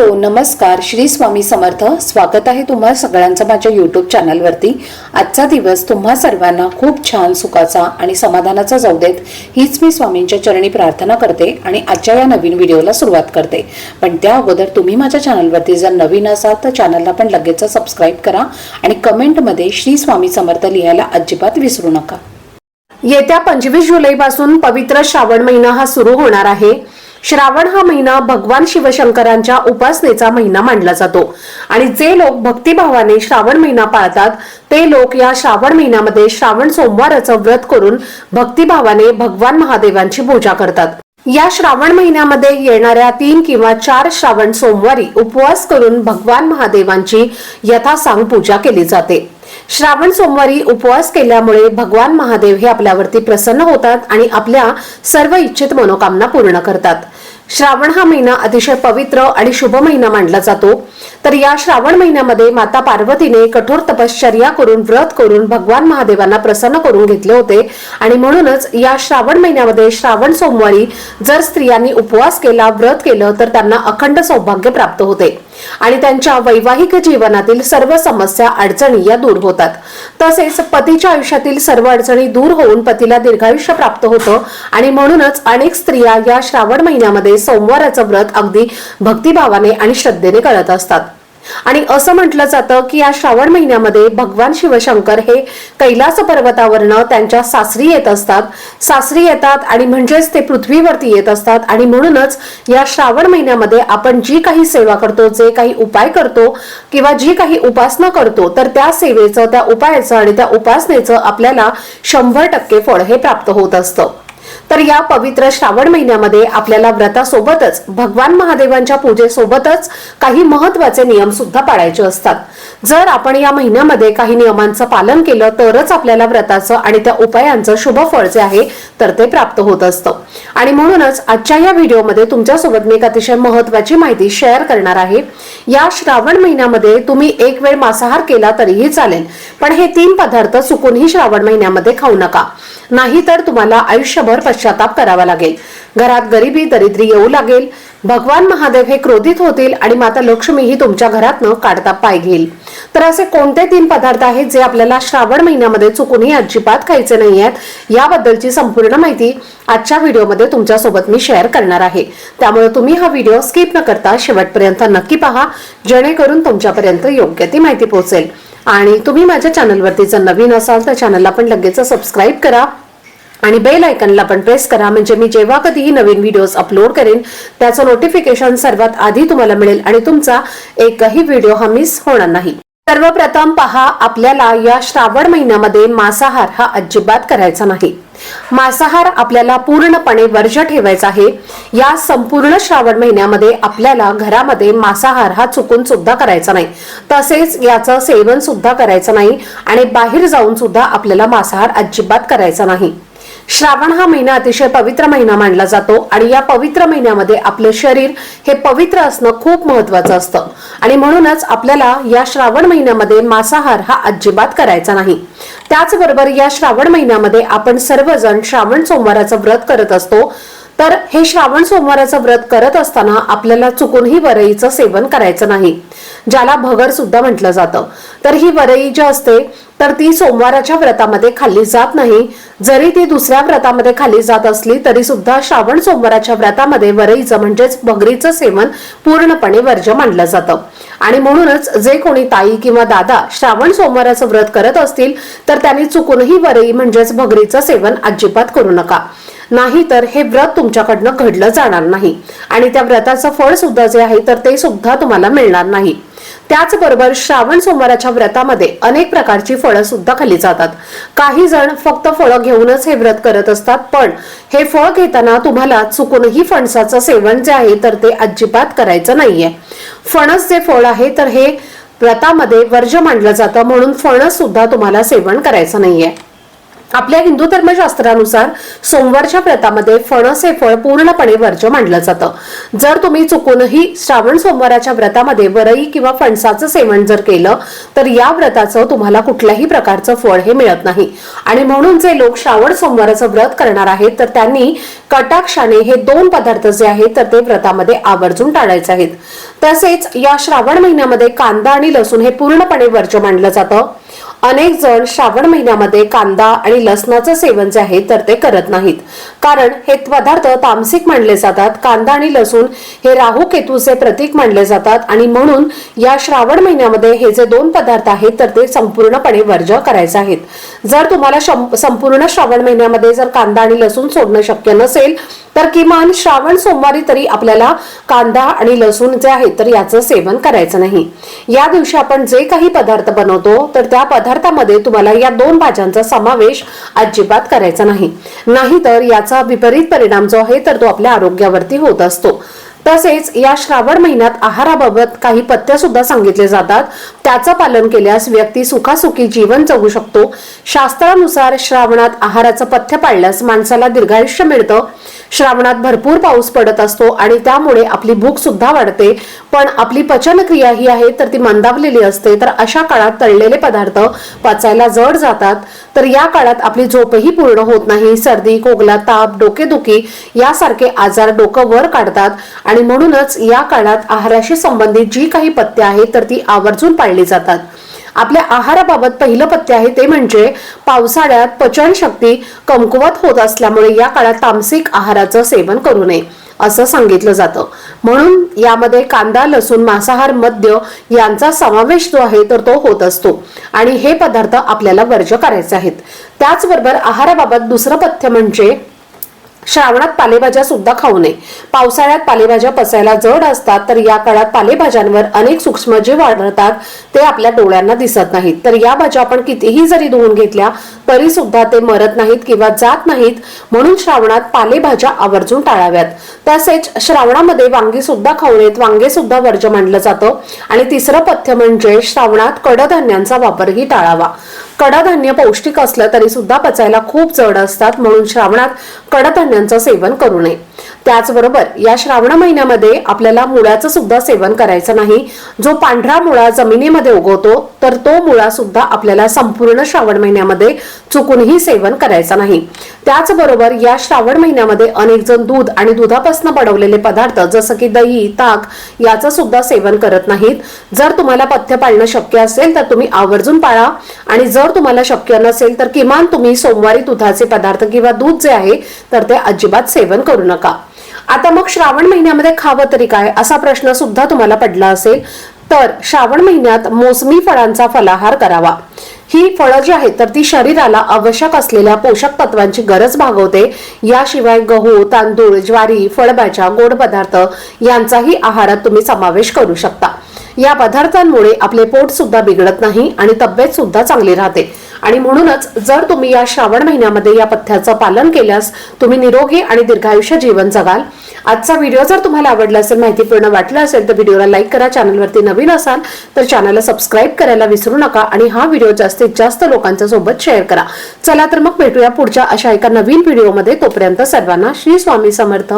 Hello नमस्कार. श्री स्वामी समर्थ. स्वागत आहे तुम्हा सगळ्यांचं माझ्या यूट्यूब चॅनलवरती आजचा दिवस तुम्हा सर्वांना खूप छान सुखाचा आणि समाधानाचा जाऊ देत. हीच मी स्वामींच्या चरणी प्रार्थना करते आणि आजच्या या नवीन व्हिडिओला सुरुवात करते. पण त्या अगोदर तुम्ही माझ्या चॅनलवरती जर नवीन असाल तर चॅनलला पण लगेच सबस्क्राईब करा आणि कमेंटमध्ये श्री स्वामी समर्थ लिहायला अजिबात विसरू नका. येत्या पंचवीस जुलैपासून पवित्र श्रावण महिना हा सुरू होणार आहे. श्रावण हा महिना भगवान शिवशंकरांच्या उपासनेचा महिना मानला जातो. आणि जे लोक भक्तिभावाने श्रावण महिना पाळतात ते लोक या श्रावण महिन्यामध्ये श्रावण सोमवाराचं व्रत करून भक्तिभावाने भगवान महादेवांची पूजा करतात. या श्रावण महिन्यामध्ये येणाऱ्या तीन किंवा चार श्रावण सोमवारी उपवास करून भगवान महादेवांची यथासांग पूजा केली जाते. श्रावण सोमवारी उपवास केल्यामुळे भगवान महादेव हे आपल्यावरती प्रसन्न होतात आणि आपल्या सर्व इच्छित मनोकामना पूर्ण करतात. श्रावण हा महिना अतिशय पवित्र आणि शुभ महिना मानला जातो. तर या श्रावण महिन्यामध्ये माता पार्वतीने कठोर तपश्चर्या करून व्रत करून भगवान महादेवांना प्रसन्न करून घेतले होते. आणि म्हणूनच या श्रावण महिन्यामध्ये श्रावण सोमवारी जर स्त्रियांनी उपवास केला व्रत केलं तर त्यांना अखंड सौभाग्य प्राप्त होते. आणि त्यांच्या वैवाहिक जीवनातील सर्व समस्या अडचणी या दूर होतात. तसेच पतीच्या आयुष्यातील सर्व अडचणी दूर होऊन पतीला दीर्घायुष्य प्राप्त होतं आणि म्हणूनच अनेक स्त्रिया या श्रावण महिन्यामध्ये सोमवाराचं व्रत अगदी भक्तिभावाने आणि श्रद्धेने करत असतात. आणि असं म्हटलं जातं की या श्रावण महिन्यामध्ये भगवान शिवशंकर हे कैलास पर्वतावरनं त्यांच्या सासरी येत असतात. सासरी येतात आणि म्हणजेच ते पृथ्वीवरती येत असतात. आणि म्हणूनच या श्रावण महिन्यामध्ये आपण जी काही सेवा करतो जे काही उपाय करतो किंवा जी काही उपासना करतो तर त्या सेवेचं त्या उपायाचं आणि त्या उपासनेचं आपल्याला शंभर टक्के फळ हे प्राप्त होत असतं. तर या पवित्र श्रावण महिन्यामध्ये आपल्याला व्रतासोबतच भगवान महादेवांच्या पूजेसोबतच काही महत्त्वाचे नियम सुद्धा पाळायचे असतात. जर आपण या महिन्यामध्ये काही नियमांचं पालन केलं तरच आपल्याला व्रताचं आणि त्या उपायांचं शुभ फळ जे आहे तर ते प्राप्त होत असतं. आणि म्हणूनच आजच्या या व्हिडिओमध्ये तुमच्यासोबत मी एक अतिशय महत्वाची माहिती शेअर करणार आहे. या श्रावण महिन्यामध्ये तुम्ही एक वेळ मांसाहार केला तरीही चालेल पण हे तीन पदार्थ चुकूनही श्रावण महिन्यामध्ये खाऊ नका. नाहीतर तुम्हाला आयुष्यभर पश्चाताप करावा लागेल. घरात गरिबी दरिद्री येऊ लागेल. भगवान महादेव हे क्रोधित होतील आणि माता लक्ष्मी ही तुमच्या घरातनं काढता पाय घेईल. तर असे कोणते तीन पदार्थ आहेत जे आपल्याला श्रावण महिन्यामध्ये चुकूनही अजिबात खायचे नाही आहेत? याबद्दलची संपूर्ण माहिती आजच्या व्हिडिओमध्ये तुमच्यासोबत मी शेअर करणार आहे. त्यामुळे तुम्ही हा व्हिडिओ स्किप न करता शेवटपर्यंत नक्की पहा जेणेकरून तुमच्यापर्यंत योग्य ती माहिती पोहोचेल. आणि तुम्ही माझ्या चॅनलवरती जर नवीन असाल तर चॅनलला पण लगेच सबस्क्राईब करा. आणि बेल आयकनला पण प्रेस करा. म्हणजे मी जेव्हा कधीही नवीन व्हिडिओज अपलोड करेन त्याचं नोटिफिकेशन सर्वात आधी तुम्हाला मिळेल आणि तुमचा एकही व्हिडिओ हा मिस होणार नाही. सर्वप्रथम पहा आपल्याला या श्रावण महिन्यामध्ये मांसाहार हा अजिबात करायचा नाही. मांसाहार आपल्याला पूर्णपणे वर्ज ठेवायचा आहे. या संपूर्ण श्रावण महिन्यामध्ये आपल्याला घरामध्ये मांसाहार हा चुकून सुद्धा करायचा नाही. तसेच याचं सेवन सुद्धा करायचं नाही आणि बाहेर जाऊन सुद्धा आपल्याला मांसाहार अजिबात करायचा नाही. श्रावण हा महिना अतिशय पवित्र महिना मानला जातो आणि या पवित्र महिन्यामध्ये आपलं शरीर हे पवित्र असणं खूप महत्वाचं असतं. आणि म्हणूनच आपल्याला या श्रावण महिन्यामध्ये मांसाहार हा अजिबात करायचा नाही. त्याचबरोबर या श्रावण महिन्यामध्ये आपण सर्वजण श्रावण सोमवाराचं व्रत करत असतो. तर हे श्रावण सोमवाराचं व्रत करत असताना आपल्याला चुकूनही वरईचं सेवन करायचं नाही. ज्याला भगर सुद्धा म्हटलं जातं. तर ही वरई जी असते तर ती सोमवाराच्या व्रतामध्ये खाल्ली जात नाही. जरी ती दुसऱ्या व्रतामध्ये खाल्ली जात असली तरी सुद्धा श्रावण सोमवाराच्या व्रतामध्ये वरईचं म्हणजेच भगरीचं सेवन पूर्णपणे वर्ज्य मानलं जातं. आणि म्हणूनच जे कोणी ताई किंवा दादा श्रावण सोमवाराचं व्रत करत असतील तर त्यांनी चुकूनही वरई म्हणजेच भगरीचं सेवन अजिबात करू नका. नाही तर हे व्रत तुमच्याकडनं घडलं जाणार नाही. आणि त्या व्रताचं फळ सुद्धा जे आहे तर ते सुद्धा तुम्हाला मिळणार नाही. त्याचबरोबर श्रावण सोमवाराच्या व्रतामध्ये अनेक प्रकारची फळं सुद्धा खाल्ली जातात. काही जण फक्त फळं घेऊनच हे व्रत करत असतात पण हे फळ घेताना तुम्हाला चुकूनही फणसाचं सेवन जे आहे तर ते अजिबात करायचं नाहीये. फणस जे फळ आहे तर हे व्रतामध्ये वर्ज मानलं जातं म्हणून फणस सुद्धा तुम्हाला सेवन करायचं नाहीये. आपल्या हिंदू धर्मशास्त्रानुसार सोमवारच्या व्रतामध्ये फणस हे फळ पूर्णपणे वर्ज्य मानलं जातं. जर तुम्ही चुकूनही श्रावण सोमवाराच्या व्रतामध्ये वरई किंवा फणसाचं सेवन जर केलं तर या व्रताचं तुम्हाला कुठल्याही प्रकारचं फळ हे मिळत नाही. आणि म्हणून जे लोक श्रावण सोमवाराचं व्रत करणार आहेत तर त्यांनी कटाक्षाने हे दोन पदार्थ जे आहेत तर ते व्रतामध्ये आवर्जून टाळायचे आहेत. तसेच या श्रावण महिन्यामध्ये कांदा आणि लसूण हे पूर्णपणे वर्ज्य मानलं जातं. अनेक जण श्रावण महिन्यामध्ये कांदा आणि लसणाचं सेवन जे आहे तर ते करत नाहीत. कारण हे पदार्थ तामसिक मानले जातात कांदा आणि लसूण हे राहू केतूचे प्रतीक मानले जातात आणि म्हणून या श्रावण महिन्यामध्ये हे जे दोन पदार्थ आहेत तर ते संपूर्णपणे वर्ज करायचे आहेत. जर तुम्हाला संपूर्ण श्रावण महिन्यामध्ये जर कांदा आणि लसूण सोडणं शक्य नसेल तर किमान श्रावण सोमवारी तरी आपल्याला कांदा आणि लसूण जे आहे तर याचं सेवन करायचं नाही. या दिवशी आपण जे काही पदार्थ बनवतो तर त्या पदार्थ पदार्थामध्ये तुम्हाला या दोन भाज्यांचा समावेश अजिबात करायचा नाही. नाहीतर याचा विपरीत परिणाम जो आहे तर तो आपल्या आरोग्यावरती होत असतो. तसेच या श्रावण महिन्यात आहाराबाबत काही पथ्य सुद्धा सांगितले जातात. त्याचं पालन केल्यास व्यक्ती सुखासुखी जीवन जगू शकतो. शास्त्रानुसार श्रावणात आहाराचं पथ्य पाळल्यास माणसाला दीर्घायुष्य मिळतं. श्रावणात भरपूर पाऊस पडत असतो आणि त्यामुळे आपली भूक सुद्धा वाढते. पण आपली पचनक्रिया ही आहे तर ती मंदावलेली असते. तर अशा काळात तळलेले पदार्थ पचायला जड जातात. तर या काळात आपली झोपही पूर्ण होत नाही. सर्दी खोकला ताप डोकेदुखी यासारखे आजार डोकं वर काढतात. आणि म्हणूनच या काळात आहाराशी संबंधित जी काही पथ्य आहेत तर ती आवर्जून पाळली जातात. आपल्या आहाराबाबत पहिलं पथ्य आहे ते म्हणजे पावसाळ्यात पचनशक्ती कमकुवत होत असल्यामुळे या काळात तामसिक आहाराचं सेवन करू नये असं सांगितलं जातं. म्हणून यामध्ये कांदा लसूण मांसाहार मद्य यांचा समावेश जो आहे तर तो होत असतो. आणि हे पदार्थ आपल्याला वर्ज करायचे आहेत. त्याचबरोबर आहाराबाबत दुसरं पथ्य म्हणजे श्रावणात पालेभाज्या सुद्धा खाऊ नये. पावसाळ्यात पालेभाज्या पचायला जड असतात तर या काळात पालेभाज्यांवर अनेक सूक्ष्मजीव वाढतात ते आपल्या डोळ्यांना दिसत नाहीत. तर या भाज्या आपण कितीही जरी धुवून घेतल्या तरी सुद्धा ते मरत नाहीत किंवा जात नाहीत म्हणून श्रावणात पालेभाज्या आवर्जून टाळाव्यात. तसेच श्रावणामध्ये वांगी सुद्धा खाऊ नयेत वांगे सुद्धा वर्ज मानलं जातं. आणि तिसरं पथ्य म्हणजे श्रावणात कडधान्यांचा वापरही टाळावा. कडधान्य पौष्टिक असलं तरी सुद्धा पचायला खूप जड असतात म्हणून श्रावणात कडधान्यांचं सेवन करू नये. त्याचबरोबर या श्रावण महिन्यामध्ये आपल्याला मुळ्याचं सुद्धा सेवन करायचं नाही. जो पांढरा मुळा जमिनीमध्ये उगवतो तर तो मुळा सुद्धा आपल्याला संपूर्ण श्रावण महिन्यामध्ये चुकूनही सेवन करायचा नाही. त्याचबरोबर या श्रावण महिन्यामध्ये अनेक जण दूध आणि दुधापासून बनवलेले पदार्थ जसं की दही ताक याचं सुद्धा सेवन करत नाहीत. जर तुम्हाला पथ्य पाळणं शक्य असेल तर तुम्ही आवर्जून पाळा. आणि जर तुम्हाला शक्य नसेल तर किमान तुम्ही सोमवारी दुधाचे पदार्थ किंवा दूध जे आहे तर ते अजिबात सेवन करू नका. आता मग श्रावण महिन्यामध्ये खावं तरी काय? असा प्रश्न सुद्धा तुम्हाला पडला असेल तर श्रावण महिन्यात मोसमी फळांचा फलाहार करावा. ही फळं जी आहेत तर ती शरीराला आवश्यक असलेल्या पोषक तत्वांची गरज भागवते. याशिवाय गहू तांदूळ ज्वारी फळभाज्या गोड पदार्थ यांचाही आहारात तुम्ही समावेश करू शकता. या पदार्थांमुळे आपले पोट सुद्धा बिघडत नाही आणि तब्येत सुद्धा चांगली राहते. आणि म्हणूनच जर तुम्ही या श्रावण महिन्यामध्ये या पथ्याचं पालन केल्यास तुम्ही निरोगी आणि दीर्घायुष्य जीवन जगाल. आजचा व्हिडिओ जर तुम्हाला आवडला असेल माहितीपूर्ण वाटला असेल तर व्हिडिओला लाईक करा चॅनलवरती नवीन असाल तर चॅनलला सबस्क्राईब करायला विसरू नका आणि हा व्हिडिओ जास्तीत जास्त लोकांच्या सोबत शेअर करा. चला तर मग भेटूया पुढच्या अशा एका नवीन व्हिडिओमध्ये. तोपर्यंत सर्वांना श्री स्वामी समर्थ.